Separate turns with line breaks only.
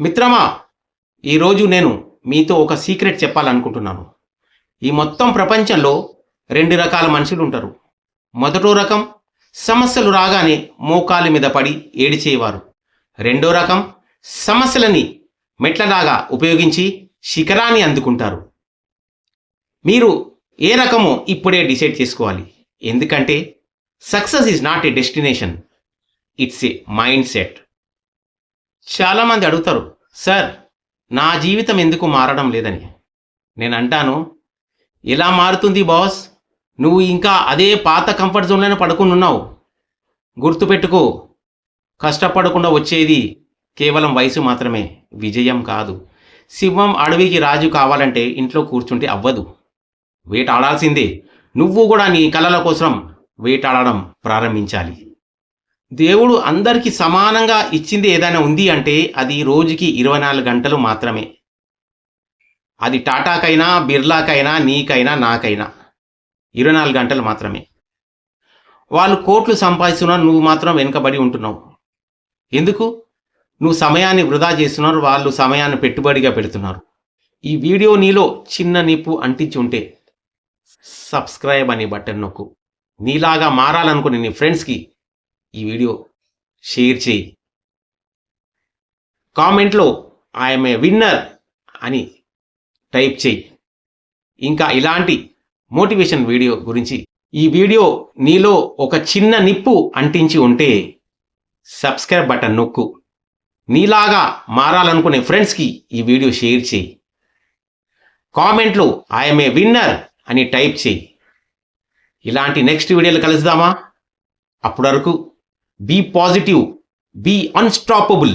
మిత్రమా ఈరోజు నేను మీతో ఒక సీక్రెట్ చెప్పాలనుకుంటున్నాను. ఈ మొత్తం ప్రపంచంలో రెండు రకాల మనుషులు ఉంటారు. మొదటో రకం సమస్యలు రాగానే మోకాలి మీద పడి ఏడిచేవారు. రెండో రకం సమస్యలని మెట్లలాగా ఉపయోగించి శిఖరాన్ని అందుకుంటారు. మీరు ఏ రకమో ఇప్పుడే డిసైడ్ చేసుకోవాలి. ఎందుకంటే success is not a destination it's a mindset. చాలామంది అడుగుతారు సార్ నా జీవితం ఎందుకు మారడం లేదని? నేను అంటాను ఎలా మారుతుంది బాస్ నువ్వు ఇంకా అదే పాత కంఫర్ట్ జోన్లోనే పడుకుని ఉన్నావు. గుర్తుపెట్టుకో కష్టపడకుండా వచ్చేది కేవలం వయసు మాత్రమే విజయం కాదు. సింహం అడవికి రాజు కావాలంటే ఇంట్లో కూర్చుంటే అవ్వదు. వేటాడాల్సిందే. నువ్వు కూడా నీ కలల కోసం వేటాడడం ప్రారంభించాలి. దేవుడు అందరికీ సమానంగా ఇచ్చింది ఏదైనా ఉంది అంటే అది రోజుకి ఇరవై నాలుగు గంటలు మాత్రమే. అది టాటాకైనా బిర్లాకైనా నీకైనా నాకైనా ఇరవై నాలుగు గంటలు మాత్రమే. వాళ్ళు కోట్లు సంపాదిస్తున్నారు నువ్వు మాత్రం వెనుకబడి ఉంటున్నావు. ఎందుకు? నువ్వు సమయాన్ని వృధా చేస్తున్నారు వాళ్ళు సమయాన్ని పెట్టుబడిగా పెడుతున్నారు. ఈ వీడియో నీలో చిన్న నిప్పు అంటించి ఉంటే సబ్స్క్రైబ్ అనే బటన్ నొక్కు. నీలాగా మారాలనుకునే నీ ఫ్రెండ్స్కి ఈ వీడియో షేర్ చేయి. కామెంట్లో ఐఎమ్ ఏ విన్నర్ అని టైప్ చేయి. ఇంకా ఇలాంటి మోటివేషన్ వీడియో గురించి ఈ వీడియో నీలో ఒక చిన్న నిప్పు అంటించి ఉంటే సబ్స్క్రైబ్ బటన్ నొక్కు. నీలాగా మారాలనుకునే ఫ్రెండ్స్కి ఈ వీడియో షేర్ చేయి. కామెంట్లో ఐఎమ్ ఏ విన్నర్ అని టైప్ చేయి. ఇలాంటి నెక్స్ట్ వీడియోలు కలుద్దామా? అప్పటి వరకు Be positive. Be unstoppable.